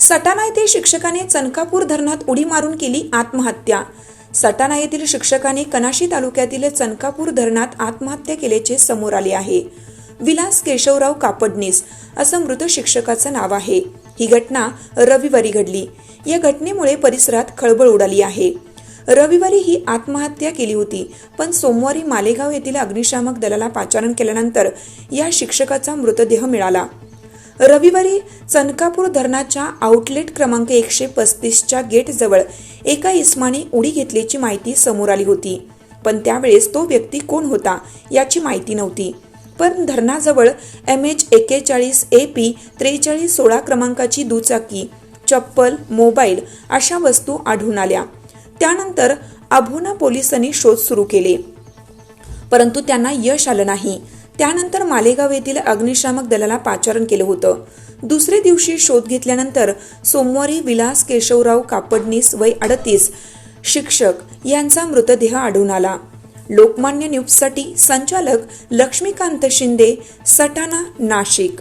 सटाणा येथे शिक्षकाने चनकापूर धरणात उडी मारून केली आत्महत्या. सटाणा येथील शिक्षकाने कनाशी तालुक्यातील चनकापूर धरणात आत्महत्या केल्याचे समोर आले आहे. विलास केशवराव कापडनीस असं मृत शिक्षकाचं नाव आहे. ही घटना रविवारी घडली. या घटनेमुळे परिसरात खळबळ उडाली आहे. रविवारी ही आत्महत्या केली होती पण सोमवारी मालेगाव येथील अग्निशामक दलाला पाचारण केल्यानंतर या शिक्षकाचा मृतदेह मिळाला. रविवारी चनकापूर धरणाच्या आउटलेट क्रमांक एकशे पस्तीसच्या गेटजवळ एका इस्माने उडी घेतल्याची माहिती समोर आली होती. पण त्यावेळेस तो व्यक्ती कोण होता याची माहिती नव्हती. पण धरणाजवळ एम एच एक्केचाळीस ए पी त्रेचाळीस सोळा क्रमांकाची दुचाकी चप्पल मोबाईल अशा वस्तू आढळून आल्या. त्यानंतर अभोना पोलिसांनी शोध सुरू केले. परंतु त्यांना यश आलं नाही. त्यानंतर मालेगाव येथील अग्निशामक दलाला पाचारण केलं होतं. दुसरे दिवशी शोध घेतल्यानंतर सोमवारी विलास केशवराव कापडनीस वय अडतीस शिक्षक यांचा मृतदेह आढळून आला. लोकमान्य न्यूजसाठी संचालक लक्ष्मीकांत शिंदे सटाणा नाशिक.